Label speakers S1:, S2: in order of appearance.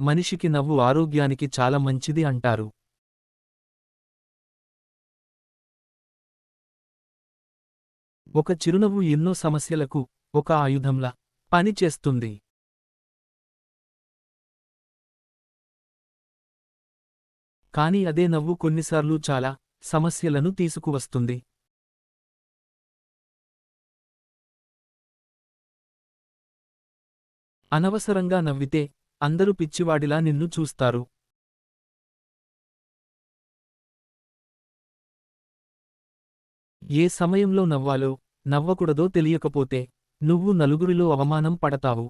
S1: మనిషికి నవ్వు ఆరోగ్యానికి చాలా మంచిది అంటారు. ఒక చిరునవ్వు ఎన్నో సమస్యలకు ఒక ఆయుధంలా పని చేస్తుంది. కానీ అదే నవ్వు కొన్నిసార్లు చాలా సమస్యలను తీసుకువస్తుంది. అనవసరంగా నవ్వితే అందరూ పిచ్చివాడిలా నిన్ను చూస్తారు. ఏ సమయంలో నవ్వాలో నవ్వకూడదో తెలియకపోతే నువ్వు నలుగురిలో అవమానం పడతావు.